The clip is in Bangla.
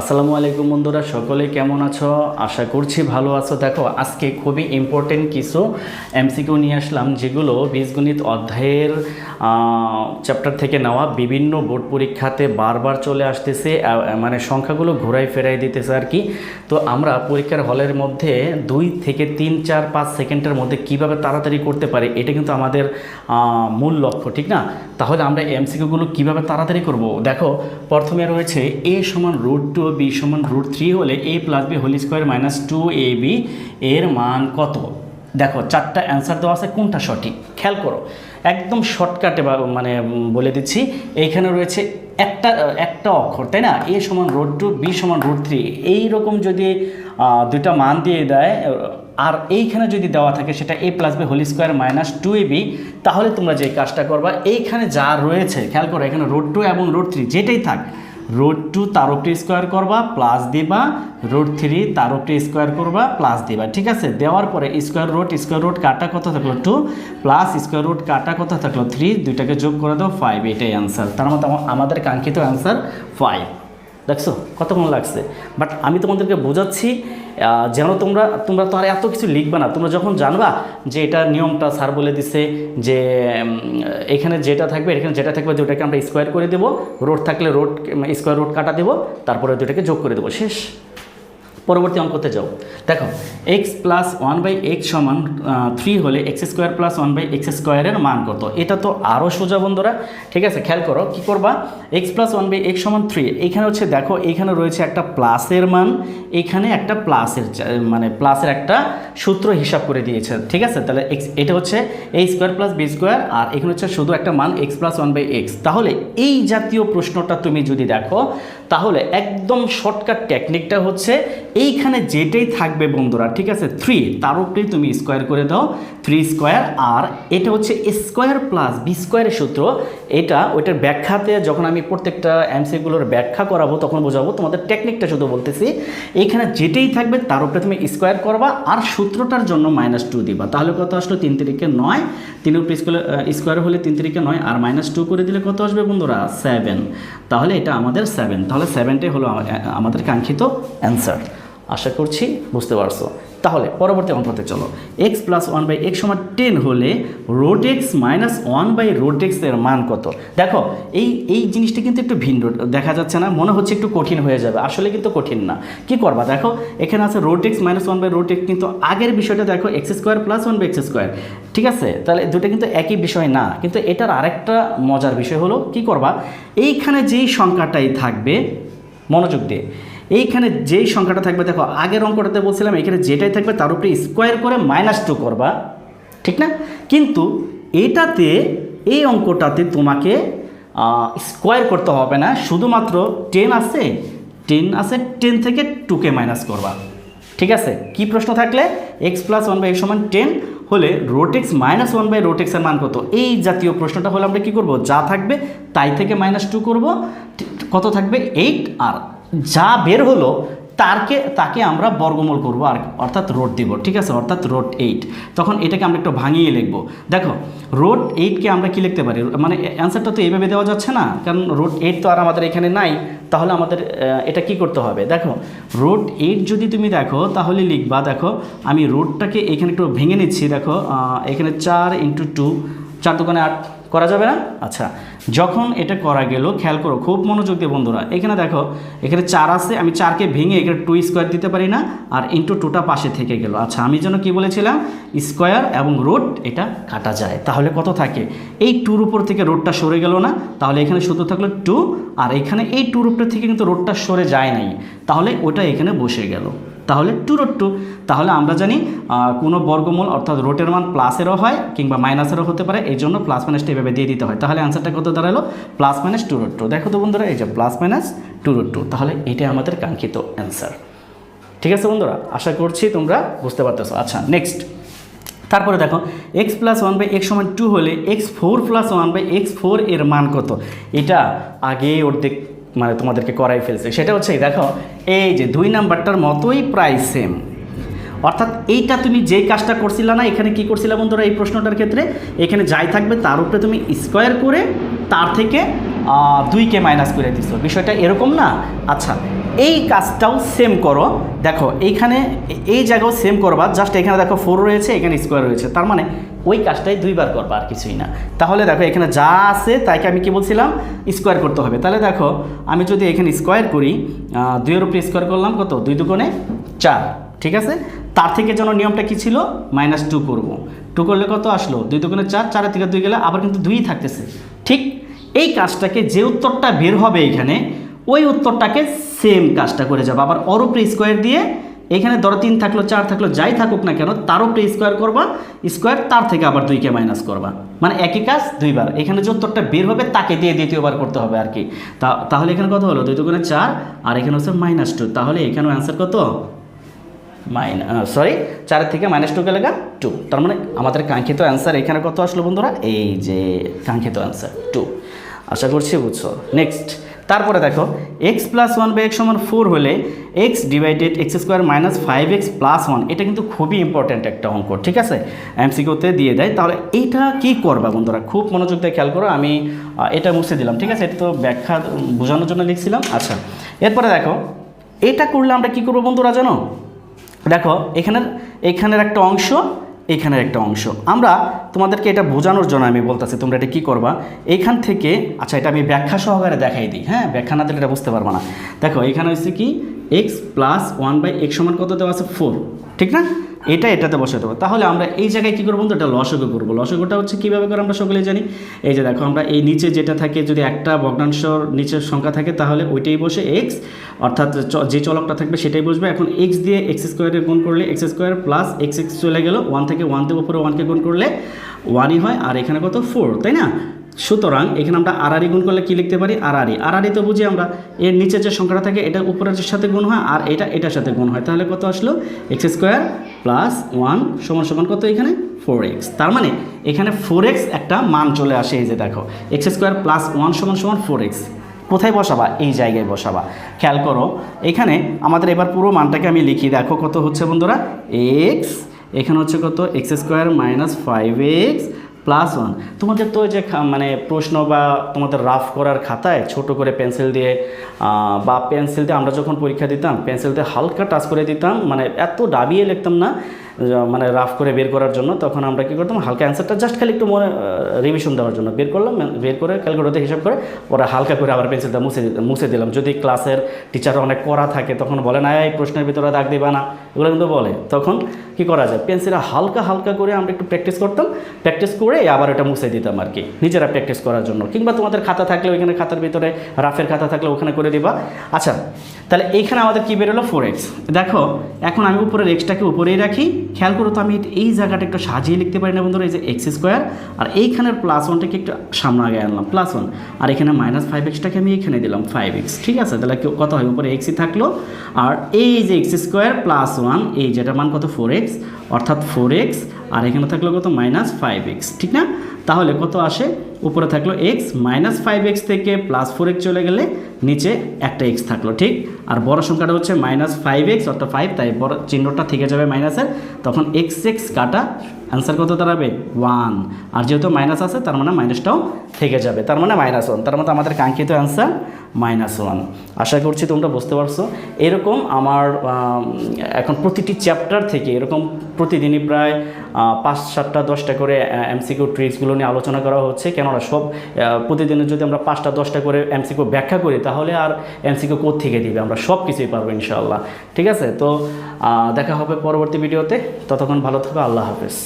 আসসালামু আলাইকুম বন্ধুরা, সকলে কেমন আছো? আশা করছি ভালো আছো। দেখো, আজকে খুবই ইম্পর্টেন্ট কিছু এমসিকিউ নিয়ে আসলাম, যেগুলো বীজগণিত অধ্যায়ের চ্যাপ্টার থেকে নেওয়া বিভিন্ন বোর্ড পরীক্ষাতে বারবার চলে আসতেছে মানে সংখ্যাগুলো ঘোরাই ফেরাই দিতেছে আর কি। তো আমরা পরীক্ষার হলের মধ্যে দুই থেকে তিন, চার, পাঁচ সেকেন্ডের মধ্যে কীভাবে তাড়াতাড়ি করতে পারি, এটা কিন্তু আমাদের মূল লক্ষ্য, ঠিক না? তাহলে আমরা এমসিকিউগুলো কীভাবে তাড়াতাড়ি করব? দেখো, প্রথমে রয়েছে এ সমান রুট টু বি সমান রুট থ্রি হলে A plus B whole square minus two A B এর মান কত? দেখো, চারটা অ্যান্সার দেওয়া আছে, কোনটা সঠিক? খেয়াল করো, একদম শর্টকাটে মানে বলে দিচ্ছি, এইখানে রয়েছে একটা একটা অক্ষর, তাই না? এ সমান রুট টু বি সমান রুট থ্রি এইরকম যদি দুইটা মান দিয়ে দেয়, আর এইখানে যদি দেওয়া থাকে সেটা A plus B whole square minus two A B তাহলে তোমরা যে কাজটা করবা, এইখানে যা রয়েছে, খেয়াল করো, এখানে রোড টু এবং রোড থ্রি যেটাই থাক রোড টু তারকটি স্কোয়ার করবা প্লাস দিবা। রোড থ্রি তারকটি স্কোয়ার করবা প্লাস দিবা। ঠিক আছে? দেওয়ার পরে স্কোয়ার রোড স্কোয়ার রোড কাটা কত থাকল? টু প্লাস স্কোয়ার রোড কাটা কত থাকল? থ্রি দুইটাকে যোগ করে দেবো ফাইভ এটাই অ্যান্সার তার মধ্যে আমাদের কাঙ্ক্ষিত অ্যান্সার ফাইভ দেখছ? কতক্ষণ লাগছে? বাট আমি তোমাদেরকে বোঝাচ্ছি যেন তোমরা তোমরা তো আর এত কিছু লিখবে না। তোমরা যখন জানবা যে এটা নিয়মটা স্যার বলে দিছে, যে এখানে যেটা থাকবে, এখানে যেটা থাকবে দুটাকে আমরা স্কোয়ার করে দেবো। রোড থাকলে রোড স্কোয়ার রোড কাটা দেবো, তারপরে দুটাকে যোগ করে দেবো। শেষ। পরবর্তী অঙ্কতে যাও। দেখো X plus one by X সমান থ্রি হলে X square plus one by X স্কোয়ারের মান কত? এটা তো আরও সোজা বন্ধুরা, ঠিক আছে? খেয়াল করো, কি করবা? X plus one by X সমান থ্রি এখানে হচ্ছে দেখো, এখানে রয়েছে একটা প্লাসের মান, এখানে একটা প্লাসের মানে প্লাসের একটা সূত্র হিসাব করে দিয়েছে, ঠিক আছে? তাহলে এক্স এটা হচ্ছে A square plus B square আর এখানে হচ্ছে শুধু একটা মান X plus one by X তাহলে এই জাতীয় প্রশ্নটা তুমি যদি দেখো, তাহলে একদম শর্টকাট টেকনিকটা হচ্ছে এইখানে যেটাই থাকবে বন্ধুরা, ঠিক আছে? থ্রি তার উপরেই তুমি স্কোয়ার করে দাও। থ্রি স্কোয়ার আর এটা হচ্ছে স্কোয়ার প্লাস বি স্কোয়ারের সূত্র। এটা, ওইটার ব্যাখ্যাতে যখন আমি প্রত্যেকটা এমসিগুলোর ব্যাখ্যা করাবো, তখন বোঝাবো তোমাদের টেকনিকটা শুধু বলতেছি। এইখানে যেটাই থাকবে, তার উপরে তুমি স্কোয়ার করবা, আর সূত্রটার জন্য মাইনাস টু দিবা। তাহলে কত আসলো? তিন তিরিকে নয়। তিন উপরে স্কোয়ার হলে তিন তিরিকে নয়, আর মাইনাস টু করে দিলে কত আসবে বন্ধুরা? সেভেন তাহলে এটা আমাদের সেভেন তাহলে সেভেনটাই হলো আমা- আমাদের কাঙ্ক্ষিত অ্যান্সার আশা করছি বুঝতে পারছ। তাহলে পরবর্তী অঙ্কতে চলো। X plus one by X সমান টেন হলে root X minus one by এর মান কত? দেখো, এই এই জিনিসটা কিন্তু একটু ভিন্ন, দেখা যাচ্ছে না, মনে হচ্ছে একটু কঠিন হয়ে যাবে। আসলে কিন্তু কঠিন না। কি করবা? দেখো, এখানে আছে root X minus one by root X কিন্তু আগের বিষয়টা দেখো X square plus one by X square ঠিক আছে? তাহলে দুটো কিন্তু একই বিষয় না। কিন্তু এটার আরেকটা মজার বিষয় হলো, কি করবা? এইখানে যেই সংখ্যাটাই থাকবে, মনোযোগ দিয়ে এইখানে যেই সংখ্যাটা থাকবে, দেখো, আগের অঙ্কটাতে বলছিলাম, এখানে যেটাই থাকবে তার উপরে স্কোয়ার করে মাইনাস টু করবা, ঠিক না? কিন্তু এটাতে, এই অঙ্কটাতে তোমাকে স্কোয়ার করতে হবে না, শুধুমাত্র টেন আছে টেন আছে টেন থেকে টুকে মাইনাস করবা, ঠিক আছে? কি প্রশ্ন থাকলে? X plus one by X সমান টেন হলে root X minus one by রোটেক্সের মান কত? এই জাতীয় প্রশ্নটা হলে আমরা কি করব? যা থাকবে, তাই থেকে মাইনাস টু করব কত থাকবে? এইট আর যা বের হলো, তারকে, তাকে আমরা বর্গমূল করব আর অর্থাৎ রোড দিব, ঠিক আছে? অর্থাৎ রোড এইট। তখন এটাকে আমরা একটু ভাঙিয়ে লিখব। দেখো, রোড এইটকে আমরা কি লিখতে পারি? মানে অ্যান্সারটা তো এইভাবে দেওয়া যাচ্ছে না, কারণ রোড এইট তো আর আমাদের এখানে নাই, তাহলে আমাদের এটা কি করতে হবে? দেখো, রোড এইট যদি তুমি দেখো, তাহলে লিখবা, দেখো, আমি রোডটাকে এখানে একটু ভেঙে নিচ্ছি, দেখো এখানে চার ইন্টু টু, চার দোকানে আট করা যাবে না? আচ্ছা যখন এটা করা গেল, খেয়াল করো, খুব মনোযোগ দিয়ে বন্ধুরা, এখানে দেখো, এখানে চার আছে, আমি চারকে ভেঙে এখানে টু স্কোয়ার দিতে পারি না, আর ইন্টু টুটা পাশে থেকে গেল। আচ্ছা আমি যেন কি বলেছিলাম? স্কোয়ার এবং রোড এটা কাটা যায়। তাহলে কত থাকে? এই টুর উপর থেকে রোডটা সরে গেল না, তাহলে এখানে শুধু থাকল টু আর এখানে এই টুর উপর থেকে কিন্তু রোডটা সরে যায় নাই। তাহলে ওটা এখানে বসে গেল। তাহলে টু রোড টু তাহলে আমরা জানি কোনো বর্গমূল অর্থাৎ রোটের মান প্লাসেরও হয় কিংবা মাইনাসেরও হতে পারে, এই জন্য প্লাস মাইনাসটা এভাবে দিয়ে দিতে হয়। তাহলে অ্যান্সারটা কত দাঁড়াল? Plus minus two root two দেখো তো বন্ধুরা, এই যে plus minus two root two তাহলে এটাই আমাদের কাঙ্ক্ষিত অ্যান্সার ঠিক আছে বন্ধুরা? আশা করছি তোমরা বুঝতে পারতেছো। আচ্ছা নেক্সট তারপরে দেখো X plus one by X সমান টু হলে X four plus one by X four এর মান কত? এটা আগে অর্ধেক মানে তোমাদেরকে করাই ফেলছে। সেটা হচ্ছে দেখো এই যে দুই নাম্বারটার মতোই প্রায় সেম অর্থাৎ এইটা তুমি যেই কাজটা করছিলে না, এখানে কি করছিলে বন্ধুরা এই প্রশ্নটার ক্ষেত্রে? এখানে যাই থাকবে, তার উপরে তুমি স্কোয়ার করে তার থেকে দুইকে মাইনাস করে দিছো। বিষয়টা এরকম না? আচ্ছা এই কাজটাও সেম করো। দেখো, এইখানে এই জায়গাও সেম করবা। জাস্ট এখানে দেখো ফোর রয়েছে, এখানে স্কোয়ার রয়েছে। তার মানে ওই কাজটাই দুইবার করবা আর কিছুই না। তাহলে দেখো, এখানে যা আছে, তাইকে আমি কি বলছিলাম? স্কোয়ার করতে হবে। তাহলে দেখো, আমি যদি এখানে স্কোয়ার করি দুইয়ের উপরে স্কোয়ার করলাম কত? দুই দুগুণে চার। ঠিক আছে? তার থেকে যেন নিয়মটা কি ছিল? মাইনাস টু করব। টু করলে কত আসলো? দুই দুগুণে চার, চারের থেকে দুই গেলে আবার কিন্তু দুই থাকতেছে। ঠিক এই কাজটাকে যে উত্তরটা বের হবে এখানে, ওই উত্তরটাকে সেম কাজটা করে যাব। আবার উপরে স্কোয়ার দিয়ে এখানে ধরো তিন থাকল, চার থাকল, যাই থাকুক না কেন তার উপরে স্কোয়ার করবা স্কোয়ার তার থেকে আবার দুইকে মাইনাস করবা। মানে একই কাজ দুইবার। এখানে যে উত্তরটা বের হবে তাকে দিয়ে দ্বিতীয়বার করতে হবে আর কি। তাহলে এখানে কত হলো? দুই দুগুণে চার, আর এখানে হচ্ছে মাইনাস টু তাহলে এখানেও অ্যান্সার কত? মাইনাস সরি চারের থেকে মাইনাস টু গেলে টু তার মানে আমাদের কাঙ্ক্ষিত অ্যান্সার এখানে কত আসলো বন্ধুরা? এই যে কাঙ্ক্ষিত অ্যান্সার টু আশা করছি বুঝছ। নেক্সট তারপরে দেখো X plus one by X সমান ফোর হলে X divided X square minus five X plus one এটা কিন্তু খুবই ইম্পর্ট্যান্ট একটা অঙ্ক, ঠিক আছে? এমসিকিউতে দিয়ে দেয়। তাহলে এইটা কি করবা বন্ধুরা? খুব মনোযোগ দিয়ে খেয়াল করো, আমি এটা মুছে দিলাম, ঠিক আছে? এটা তো ব্যাখ্যা বোঝানোর জন্য লিখছিলাম। আচ্ছা এরপরে দেখো, এটা করলে আমরা কি করব বন্ধুরা জানো? দেখো, এখানের এখানের একটা অংশ, এখানের একটা অংশ। আমরা তোমাদেরকে এটা বোঝানোর জন্য আমি বলতেছি, তোমরা এটা কী করবা? এইখান থেকে আচ্ছা এটা আমি ব্যাখ্যা সহকারে দেখাই দিই। হ্যাঁ ব্যাখ্যা না দিলে এটা বুঝতে পারব না। দেখো, এখানে হচ্ছে কি X plus one by X সমান কত দেওয়া আছে? ফোর ঠিক না? এটা এটাতে বসে দেবো। তাহলে আমরা এই জায়গায় কী করব বন্ধু? এটা লসগো করব। লসগোটা হচ্ছে কীভাবে করে আমরা সকলেই জানি? এই যে দেখো, আমরা এই নিচে যেটা থাকে, যদি একটা ভগ্নাংশর নিচের সংখ্যা থাকে, তাহলে ওইটাই বসে এক্স অর্থাৎ যে চলকটা থাকবে সেটাই বসবে। এখন এক্স দিয়ে এক্স স্কোয়ারে গুণ করলে X square plus X X চলে গেলো ওয়ান থেকে ওয়ান থেকে উপরে ওয়ানকে গুণ করলে ওয়ানই হয়, আর এখানে কত? ফোর তাই না? সুতরাং এখানে আমরা আড়াআড়ি গুণ করলে কী লিখতে পারি? আড়াআড়ি আড়াআড়ি তো বুঝি আমরা এর নিচে যে সংখ্যাটা থাকে, এটা উপরের সাথে গুণ হয়, আর এটা এটার সাথে গুণ হয়। তাহলে কত আসলো? এক্স স্কোয়ার প্লাস ওয়ান সমান সমান কত এখানে? ফোর এক্স তার মানে এখানে ফোর এক্স একটা মান চলে আসে, এই যে দেখো। এক্স স্কোয়ার প্লাস ওয়ান সমান সমান ফোর এক্স কোথায় বসাবা? এই জায়গায় বসাবা। খেয়াল করো, এখানে আমাদের এবার পুরো মানটাকে আমি লিখি। দেখো কত হচ্ছে বন্ধুরা? এক্স এখানে হচ্ছে কত? X square minus five X plus one তোমাদের তো যে মানে প্রশ্ন বা তোমাদের রাফ করার খাতায় ছোট করে পেন্সিল দিয়ে বা পেন্সিল দিয়ে আমরা যখন পরীক্ষা দিতাম পেন্সিল দিয়ে হালকা টাচ করে দিতাম মানে এত ডাবিয়ে লিখতাম না। মানে রাফ করে বের করার জন্য, তখন আমরা কী করতাম, হালকা অ্যান্সারটা জাস্ট খালি একটু মনে রিভিশন দেওয়ার জন্য বের করলাম, বের করে ক্যালকুলেটর হিসাব করে, ওরা হালকা করে আবার পেন্সিলটা মুছে মুছে দিলাম। যদি ক্লাসের টিচার অনেক করা থাকে, তখন বলে না, এই প্রশ্নের ভিতরে দাগ দিবা না। এগুলো কিন্তু বলে। তখন কি করা যায়? পেন্সিলে হালকা হালকা করে আমরা একটু প্র্যাকটিস করতাম। প্র্যাকটিস করে আবার এটা মুছে দিতাম আর কি, নিজেরা প্র্যাকটিস করার জন্য। কিংবা তোমাদের খাতা থাকলে ওইখানে খাতার ভিতরে রাফের খাতা থাকলে ওখানে করে দিবা। আচ্ছা তাহলে এইখানে আমাদের কী বেরোলো? ফোর এক্স দেখো, এখন আমি উপরের এক্সটাকে উপরেই রাখি। খেয়াল করো তো আমি এই জায়গাটা একটু সাজিয়ে লিখতে পারি না বন্ধুরা, এই যে এক্স স্কোয়ার আর এইখানের প্লাস ওয়ানটাকে একটু সামনে আগে আনলাম প্লাস ওয়ান আর এখানে মাইনাস ফাইভ এক্সটাকে আমি এখানে দিলাম ফাইভ এক্স ঠিক আছে? তাহলে কত হয়? উপরে এক্সই থাকল। আর এই যে এক্স স্কোয়ার প্লাস ওয়ান এই যেটা মান কত? ফোর এক্স অর্থাৎ ফোর এক্স আর এখানে থাকল কত? মাইনাস ফাইভ এক্স ঠিক না? তাহলে কত আসে? উপরে থাকল এক্স মাইনাস ফাইভ এক্স থেকে প্লাস ফোর এক্স চলে গেলে নিচে একটা এক্স থাকল ঠিক? আর বড় সংখ্যাটা হচ্ছে মাইনাস ফাইভ এক্স অর্থাৎ ফাইভ তাই বড় চিহ্নটা থেকে যাবে মাইনাসের তখন এক্স এক্স কাটা অ্যান্সার কত দাঁড়াবে? ওয়ান আর যেহেতু মাইনাস আছে তার মানে মাইনাসটাও থেকে যাবে। তার মানে মাইনাস ওয়ান তার মধ্যে আমাদের কাঙ্ক্ষিত অ্যান্সার মাইনাস ওয়ান আশা করছি তোমরা বুঝতে পারছ। এরকম আমার এখন প্রতিটি চ্যাপ্টার থেকে এরকম প্রতিদিনই প্রায় পাঁচ সাতটা দশটা করে এমসিকিউ ট্রিক্সগুলো নিয়ে আলোচনা করা হচ্ছে। কেননা সব আহ, প্রতিদিনের যদি আমরা পাঁচটা দশটা করে এমসিকিউ ব্যাখ্যা করি তাহলে আর এমসিকিউ থেকে দিবে? আমরা সব কিছুই পারব ইনশাআল্লাহ। ঠিক আছে? তো দেখা হবে পরবর্তী ভিডিওতে। ততক্ষণ ভালো থাকবে আল্লাহ হাফেজ।